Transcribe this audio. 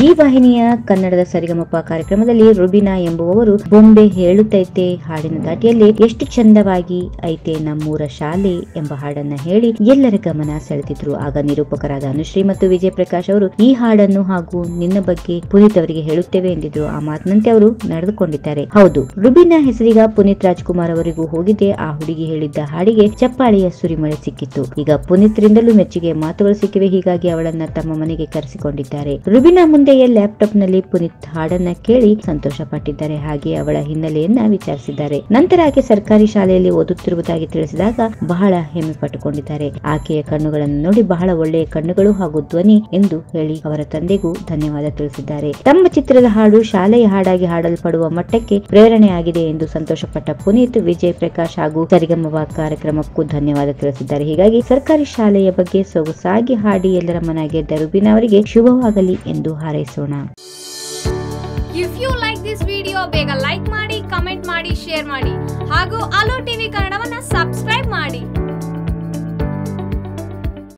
G ವಾಹಿನಿಯ ಕನ್ನಡದ ಸರಿಗಮಪ ಕಾರ್ಯಕ್ರಮದಲ್ಲಿ ರುಬಿನಾ ಎಂಬುವವರು ಬೊಂಬೆ ಹೇಳುತ್ತೈತೆ, ಹಾಡಿನ ದಾಟಿಯಲ್ಲಿ ಎಷ್ಟು ಚಂದವಾಗಿ ಐತೆ ನಮ್ಮೂರ ಶಾಲೆ ಎಂಬ ಹಾಡನ್ನ ಹೇಳಿ ಎಲ್ಲರ ಗಮನ ಸೆಳೆದಿದ್ರು. ಆಗ ನಿರೂಪಕರಾದ ಅನುಶ್ರೀ ಮತ್ತು ವಿಜಯ್ ಪ್ರಕಾಶ್ ಅವರು ಈ ಹಾಡನ್ನು ಹಾಗೂ ನಿನ್ನ ಬಗ್ಗೆ ಪುನೀತ್ ಅವರಿಗೆ ಹೇಳುತ್ತೇವೆ ಎಂದಿದ್ರು. ಆ ಮಾತಿನಂತೆ ಅವರು ನಡೆದುಕೊಂಡಿದ್ದಾರೆ. ಹೌದು, ರುಬಿನಾ ಹೆಸರಿಗ ಪುನೀತ್ ರಾಜ್ಕುಮಾರ್ ಅವರಿಗೂ ಹೋಗಿದೆ ಆ ಹುಡುಗಿ ಹೇಳಿದ್ದ ಹಾಡಿಗೆ ಚಪ್ಪಾಳೆಯ ಸುರಿಮಳೆ ಸಿಕ್ಕಿತ್ತು. ಈಗ ಪುನೀತ್ ರಿಂದಲೂ ಮೆಚ್ಚುಗೆ ಮಾತುಗಳು ಸಿಕ್ಕಿವೆ. ಹೀಗಾಗಿ ಅವಳನ್ನ ತಮ್ಮ ಮನೆಗೆ ಕರೆಸಿಕೊಂಡಿದ್ದಾರೆ. ರುಬಿನಾ ಮುಂದೆಯೇ ಲ್ಯಾಪ್ಟಾಪ್ನಲ್ಲಿ ಪುನೀತ್ ಹಾಡನ್ನ ಕೇಳಿ ಸಂತೋಷ ಪಟ್ಟಿದ್ದಾರೆ. ಹಾಗೆ ಅವಳ ಹಿನ್ನೆಲೆಯನ್ನ ವಿಚಾರಿಸಿದ್ದಾರೆ. ನಂತರ ಆಕೆ ಸರ್ಕಾರಿ ಶಾಲೆಯಲ್ಲಿ ಓದುತ್ತಿರುವುದಾಗಿ ತಿಳಿಸಿದಾಗ ಬಹಳ ಹೆಮ್ಮೆ ಪಟ್ಟುಕೊಂಡಿದ್ದಾರೆ. ಆಕೆಯ ಕಣ್ಣುಗಳನ್ನು ನೋಡಿ ಬಹಳ ಒಳ್ಳೆಯ ಕಣ್ಣುಗಳು ಹಾಗೂ ಧ್ವನಿ ಎಂದು ಹೇಳಿ ಅವರ ತಂದೆಗೂ ಧನ್ಯವಾದ ತಿಳಿಸಿದ್ದಾರೆ. ತಮ್ಮ ಚಿತ್ರದ ಹಾಡು ಶಾಲೆಯ ಹಾಡಾಗಿ ಹಾಡಲ್ಪಡುವ ಮಟ್ಟಕ್ಕೆ ಪ್ರೇರಣೆಯಾಗಿದೆ ಎಂದು ಸಂತೋಷಪಟ್ಟ ಪುನೀತ್, ವಿಜಯ್ ಪ್ರಕಾಶ್ ಹಾಗೂ ಸರಿಗಮವ ಕಾರ್ಯಕ್ರಮಕ್ಕೂ ಧನ್ಯವಾದ ತಿಳಿಸಿದ್ದಾರೆ. ಹೀಗಾಗಿ ಸರ್ಕಾರಿ ಶಾಲೆಯ ಬಗ್ಗೆ ಸೊಗಸಾಗಿ ಹಾಡಿ ಎಲ್ಲರ ಮನ ಗೆದ್ದ ರುಬಿನ್ ಅವರಿಗೆ ಶುಭವಾಗಲಿ ಎಂದು ಹಾರೈಸೋಣ. If you like this video ಬೇಗ ಲೈಕ್ ಮಾಡಿ ಕಮೆಂಟ್ ಮಾಡಿ ಶೇರ್ ಮಾಡಿ. ಹಾಗೂ ಅಲೋ ಟಿವಿ ಕನ್ನಡವನ್ನ ಸಬ್ಸ್ಕ್ರೈಬ್ ಮಾಡಿ.